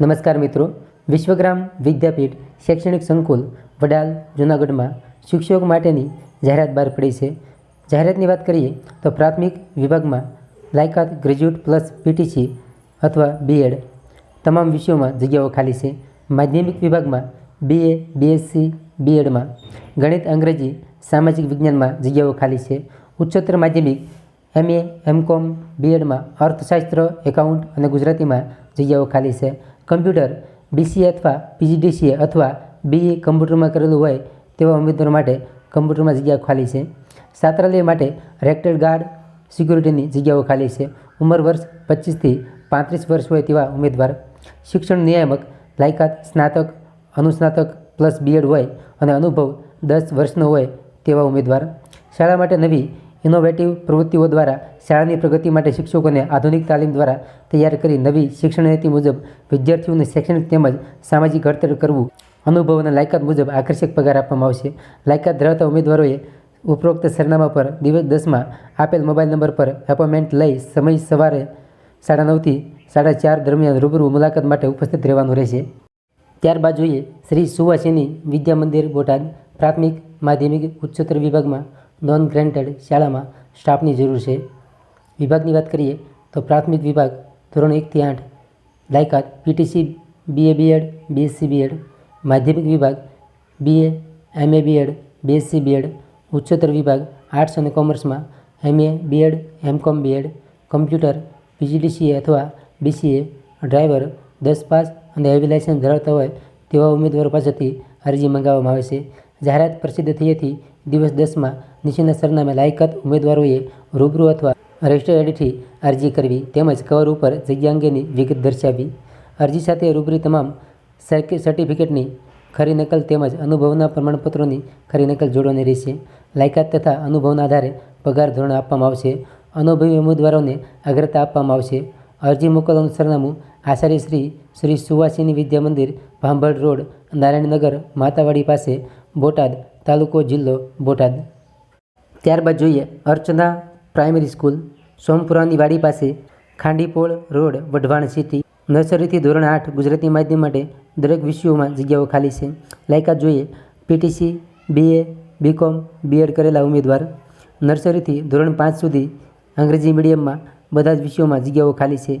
નમસ્કાર મિત્રો. વિશ્વગ્રામ વિદ્યાપીઠ શૈક્ષણિક સંકુલ વડાલ, જૂનાગઢમાં શિક્ષકો માટેની જાહેરાત બહાર પડી છે. જાહેરાતની વાત કરીએ તો પ્રાથમિક વિભાગમાં લાયકાત ગ્રેજ્યુએટ પ્લસ પીટીસી અથવા બીએડ તમામ વિષયોમાં જગ્યાઓ ખાલી છે. માધ્યમિક વિભાગમાં બીએ, બીએસસી, બીએડમાં ગણિત, અંગ્રેજી, સામાજિક વિજ્ઞાનમાં જગ્યાઓ ખાલી છે. ઉચ્ચતર માધ્યમિક એમએ, એમકોમ, બીએડમાં અર્થશાસ્ત્ર, એકાઉન્ટ અને ગુજરાતીમાં જગ્યાઓ ખાલી છે. કમ્પ્યુટર, બીસીએ અથવા પીજીડીસીએ અથવા બીએ કમ્પ્યુટરમાં કરેલું હોય તેવા ઉમેદવારો માટે કમ્પ્યુટરમાં જગ્યા ખાલી છે. છાત્રાલય માટે રેક્ટેડ ગાર્ડ સિક્યુરિટીની જગ્યાઓ ખાલી છે. ઉંમર વર્ષ પચીસથી પાંત્રીસ વર્ષ હોય તેવા ઉમેદવાર, શિક્ષણ નિયામક, લાયકાત સ્નાતક, અનુસ્નાતક પ્લસ બીએડ હોય અને અનુભવ દસ વર્ષનો હોય તેવા ઉમેદવાર. શાળા માટે નવી ઇનોવેટિવ પ્રવૃત્તિઓ દ્વારા શાળાની પ્રગતિ માટે શિક્ષકોને આધુનિક તાલીમ દ્વારા તૈયાર કરી નવી શિક્ષણ નીતિ મુજબ વિદ્યાર્થીઓને શૈક્ષણિક તેમજ સામાજિક ઘડતર કરવું. અનુભવના લાયકાત મુજબ આકર્ષક પગાર આપવામાં આવશે. લાયકાત ધરાવતા ઉમેદવારોએ ઉપરોક્ત સરનામા પર દિવસ દસમાં આપેલ મોબાઈલ નંબર પર એપોઇન્ટમેન્ટ લઈ સમય સવારે સાડા નવથી સાડા ચાર દરમિયાન રૂબરૂ મુલાકાત માટે ઉપસ્થિત રહેવાનું રહેશે. ત્યારબાદ જોઈએ શ્રી સુવાસિની વિદ્યા મંદિર બોટાદ પ્રાથમિક માધ્યમિક ઉચ્ચતર વિભાગમાં નોન ગ્રેન્ટેડ શાળામાં સ્ટાફની જરૂર છે. વિભાગની વાત કરીએ તો પ્રાથમિક વિભાગ ધોરણ એકથી આઠ લાયકાત PTC BA B Ed BSc B Ed માધ્યમિક વિભાગ BA MA B Ed BSc B Ed ઉચ્ચતર વિભાગ આર્ટ્સ અને કોમર્સમાં MA B Ed M Com B Ed computer PGDCA અથવા બીસીએ ડ્રાઈવર, દસ પાસ અને હેવી લાઇસન્સ ધરાવતા હોય તેવા ઉમેદવારો પાસેથી અરજી મંગાવવામાં આવે છે. જાહેરાત પ્રસિદ્ધ થયેથી દિવસ દસમાં નીચેના સરનામે લાયકાત ઉમેદવારોએ રૂબરૂ અથવા રજિસ્ટર એડથી અરજી કરવી તેમજ કવર ઉપર જગ્યા અંગેની વિગત દર્શાવવી. અરજી સાથે રૂબરૂ તમામ સર્ટિ સર્ટિફિકેટની ખરી નકલ તેમજ અનુભવના પ્રમાણપત્રોની ખરી નકલ જોડવાની રહેશે. લાયકાત તથા અનુભવના આધારે પગાર ધોરણ આપવામાં આવશે. અનુભવી ઉમેદવારોને અગ્રતા આપવામાં આવશે. અરજી મોકલવાનું સરનામું આચાર્ય શ્રી શ્રી સુવાસિની વિદ્યા મંદિર, ભાંભળ રોડ, નારાયણનગર, માતાવાડી પાસે બોટાદ તાલુકો જિલ્લો બોટાદ. ત્યારબાદ જોઈએ અર્ચના પ્રાઇમરી સ્કૂલ, સોમપુરાની વાડી પાસે ખાંડીપોળ રોડ, વઢવાણ સિટી નર્સરીથી ધોરણ આઠ ગુજરાતી માધ્યમ માટે દરેક વિષયોમાં જગ્યાઓ ખાલી છે. લાયકાત જોઈએ પીટીસી બીએ બીકોમ બીએડ કરેલા ઉમેદવાર. નર્સરીથી ધોરણ પાંચ સુધી અંગ્રેજી મીડિયમમાં બધા જ વિષયોમાં જગ્યાઓ ખાલી છે.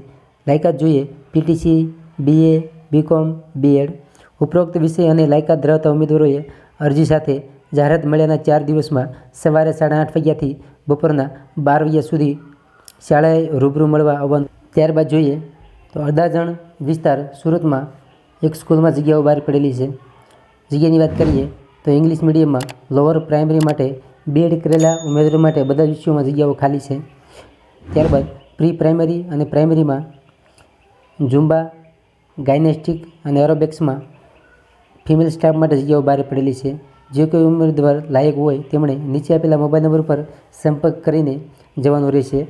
લાયકાત જોઈએ પીટીસી બીએ બીકોમ બીએડ ઉપરોક્ત વિષય અને લાયકાત ધરાવતા ઉમેદવારોએ અરજી સાથે જાહેરાત મળ્યાના ચાર દિવસમાં સવારે સાડા આઠ વાગ્યાથી બપોરના બાર વાગ્યા સુધી શાળાએ રૂબરૂ મળવા આવવાનું. ત્યારબાદ જોઈએ તો અડાજણ વિસ્તાર સુરતમાં એક સ્કૂલમાં જગ્યાઓ બહાર પડેલી છે. જગ્યાની વાત કરીએ તો ઇંગ્લિશ મીડિયમમાં લોઅર પ્રાઇમરી માટે બીએડ કરેલા ઉમેદવારો માટે બધા વિષયોમાં જગ્યાઓ ખાલી છે. ત્યારબાદ પ્રી પ્રાઇમરી અને પ્રાઇમરીમાં ઝુંબા, ગાયનેસ્ટિક અને એરોબેક્સમાં ફિમેલ સ્ટાફ માટે જગ્યાઓ બહાર પડેલી છે. જે કોઈ ઉમેદવાર લાયક હોય, તેમણે નીચે આપેલા મોબાઈલ નંબર પર સંપર્ક કરીને જવાનું રહેશે.